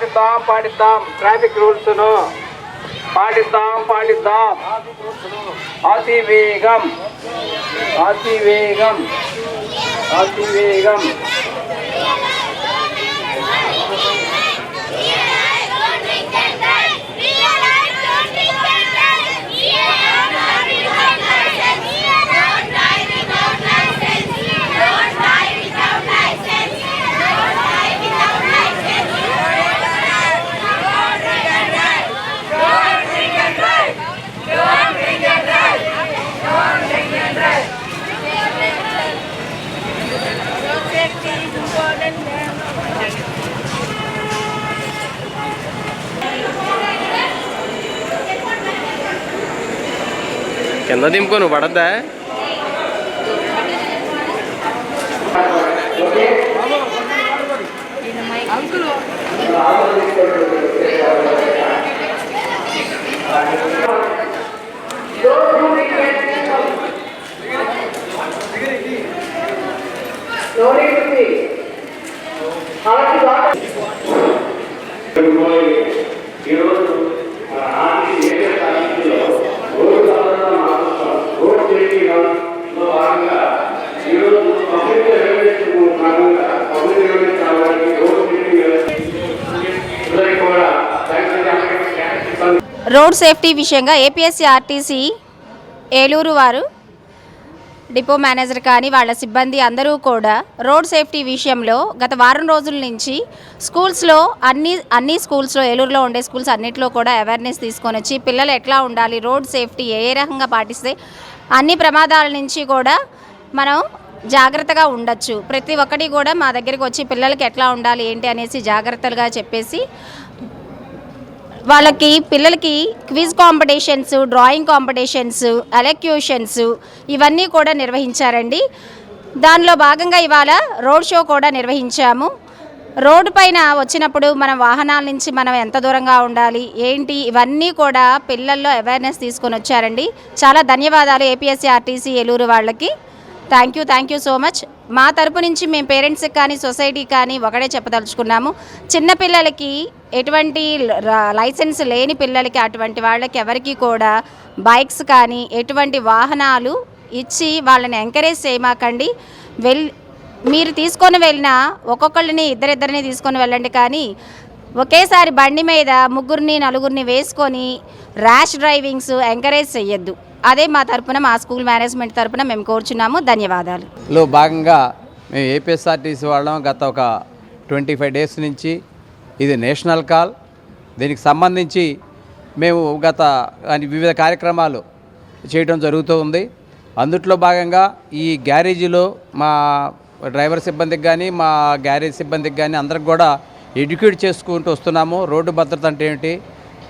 పాటిద్దాం పాటిద్దాం. ట్రాఫిక్ రూల్స్ను పాటిద్దాం పాటిద్దాం. అతి వేగం. అతి కింద దింపుకో నువ్వు పడద్దా ఈరోజు రోడ్ సేఫ్టీ విషయంగా ఏపీఎస్సీ ఆర్టీసీ ఏలూరు వారు డిపో మేనేజర్ కానీ వాళ్ళ సిబ్బంది అందరూ కూడా రోడ్ సేఫ్టీ విషయంలో గత వారం రోజుల నుంచి స్కూల్స్లో అన్ని అన్ని స్కూల్స్లో ఏలూరులో ఉండే స్కూల్స్ అన్నింటిలో కూడా అవేర్నెస్ తీసుకొని వచ్చి పిల్లలు ఎట్లా ఉండాలి రోడ్ సేఫ్టీ ఏ ఏ రకంగా పాటిస్తే అన్ని ప్రమాదాల నుంచి కూడా మనం జాగ్రత్తగా ఉండొచ్చు. ప్రతి ఒక్కటి కూడా మా దగ్గరికి వచ్చి పిల్లలకి ఎట్లా ఉండాలి ఏంటి అనేసి జాగ్రత్తలుగా చెప్పేసి వాళ్ళకి పిల్లలకి quiz competitions drawing competitions elocutions ఇవన్నీ కూడా నిర్వహించారండి. దానిలో భాగంగా ఇవాళ రోడ్ షో కూడా నిర్వహించాము. రోడ్డు పైన వచ్చినప్పుడు మన వాహనాల నుంచి మనం ఎంత దూరంగా ఉండాలి ఏంటి ఇవన్నీ కూడా పిల్లల్లో అవేర్నెస్ తీసుకొని వచ్చారండి. చాలా ధన్యవాదాలు ఏపీఎస్సీ ఆర్టీసీ ఏలూరు వాళ్ళకి. Thank you thank you so much. మా తరపు నుంచి మేము పేరెంట్స్కి కానీ సొసైటీ కానీ ఒకటే చెప్పదలుచుకున్నాము. చిన్నపిల్లలకి ఎటువంటి లైసెన్స్ లేని పిల్లలకి అటువంటి వాళ్ళకి ఎవరికి కూడా బైక్స్ కానీ ఎటువంటి వాహనాలు ఇచ్చి వాళ్ళని ఎంకరేజ్ చేయమాకండి. వెల్ మీరు తీసుకొని వెళ్ళిన ఒక్కొక్కళ్ళని ఇద్దరిద్దరిని తీసుకొని వెళ్ళండి కానీ ఒకేసారి బండి మీద ముగ్గురిని నలుగురిని వేసుకొని ర్యాష్ డ్రైవింగ్స్ ఎంకరేజ్ చేయొద్దు అదే మా తరపున మా స్కూల్ మేనేజ్మెంట్ తరపున మేము కోరుచున్నాము. ధన్యవాదాలు. లో భాగంగా మేము ఏపీఎస్ఆర్టీసీ వాళ్ళం గత ఒక ట్వంటీ ఫైవ్ డేస్ నుంచి. ఇది నేషనల్ కాల్. దీనికి సంబంధించి మేము గత వివిధ కార్యక్రమాలు చేయడం జరుగుతూ ఉంది. అందుట్లో భాగంగా ఈ గ్యారేజీలో మా డ్రైవర్ సిబ్బందికి కానీ మా గ్యారేజ్ సిబ్బందికి కానీ అందరికి కూడా ఎడ్యుకేట్ చేసుకుంటూ వస్తున్నాము. రోడ్డు భద్రత అంటే ఏమిటి?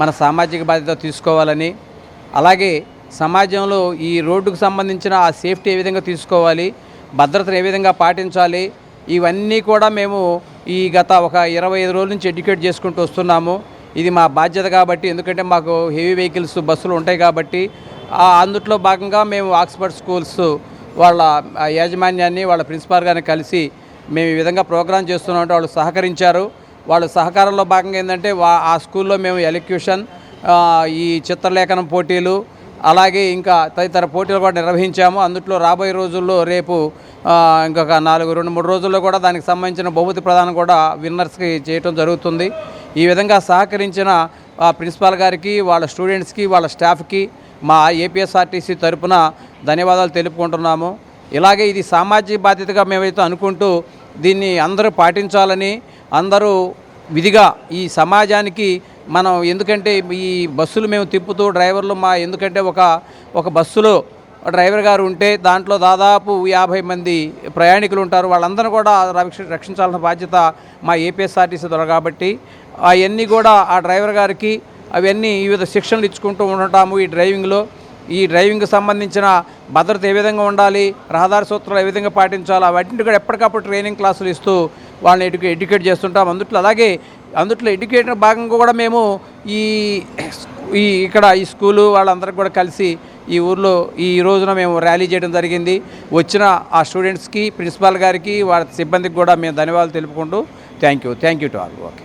మన సామాజిక బాధ్యత తీసుకోవాలని. అలాగే సమాజంలో ఈ రోడ్డుకు సంబంధించిన ఆ సేఫ్టీ ఏ విధంగా తీసుకోవాలి భద్రతను ఏ విధంగా పాటించాలి ఇవన్నీ కూడా మేము ఈ గత ఒక ఇరవై ఐదు రోజుల నుంచి ఎడ్యుకేట్ చేసుకుంటూ వస్తున్నాము. ఇది మా బాధ్యత కాబట్టి ఎందుకంటే మాకు హెవీ వెహికల్స్ బస్సులు ఉంటాయి కాబట్టి ఆ అందుట్లో భాగంగా మేము ఆక్స్ఫర్డ్ స్కూల్స్ వాళ్ళ యాజమాన్యాన్ని వాళ్ళ ప్రిన్సిపాల్ గారిని కలిసి మేము ఈ విధంగా ప్రోగ్రాం చేస్తున్నామంటే వాళ్ళు సహకరించారు. వాళ్ళ సహకారంలో భాగంగా ఏంటంటే వా ఆ స్కూల్లో మేము ఎలక్యూషన్ ఈ చిత్రలేఖనం పోటీలు అలాగే ఇంకా తదితర పోటీలు కూడా నిర్వహించాము. అందుట్లో రాబోయే రోజుల్లో రేపు ఇంకొక నాలుగు రెండు మూడు రోజుల్లో కూడా దానికి సంబంధించిన బహుమతి ప్రదానం కూడా విన్నర్స్కి చేయటం జరుగుతుంది. ఈ విధంగా సహకరించిన ప్రిన్సిపాల్ గారికి వాళ్ళ స్టూడెంట్స్కి వాళ్ళ స్టాఫ్కి మా ఏపీఎస్ఆర్టీసీ తరపున ధన్యవాదాలు తెలుపుకుంటున్నాము. ఇలాగే ఇది సామాజిక బాధ్యతగా మేమైతే అనుకుంటూ దీన్ని అందరూ పాటించాలని అందరూ విధిగా ఈ సమాజానికి మనం ఎందుకంటే ఈ బస్సులు మేము తిప్పుతూ డ్రైవర్లు మా ఎందుకంటే ఒక ఒక బస్సులో డ్రైవర్ గారు ఉంటే దాంట్లో దాదాపు యాభై మంది ప్రయాణికులు ఉంటారు. వాళ్ళందరూ కూడా రక్ష రక్షించాల్సిన బాధ్యత మా ఏపీఎస్ఆర్టీసీ ద్వారా కాబట్టి అవన్నీ కూడా ఆ డ్రైవర్ గారికి అవన్నీ వివిధ శిక్షణలు ఇచ్చుకుంటూ ఉంటాము ఈ డ్రైవింగ్లో. ఈ డ్రైవింగ్కి సంబంధించిన భద్రత ఏ విధంగా ఉండాలి రహదారి సూత్రాలు ఏ విధంగా పాటించాలి వాటిని కూడా ఎప్పటికప్పుడు ట్రైనింగ్ క్లాసులు ఇస్తూ వాళ్ళని ఎడ్యుకే ఎడ్యుకేట్ చేస్తుంటాం అందుట్లో అలాగే అందుట్లో ఎడ్యుకేషన్ భాగంగా కూడా మేము ఈ ఈ ఇక్కడ ఈ స్కూలు వాళ్ళందరికీ కూడా కలిసి ఈ ఊర్లో ఈ రోజున మేము ర్యాలీ చేయడం జరిగింది. వచ్చిన ఆ స్టూడెంట్స్కి ప్రిన్సిపాల్ గారికి వాళ్ళ సిబ్బందికి కూడా మేము ధన్యవాదాలు తెలుపుకుంటూ thank you. Thank you to all. Okay.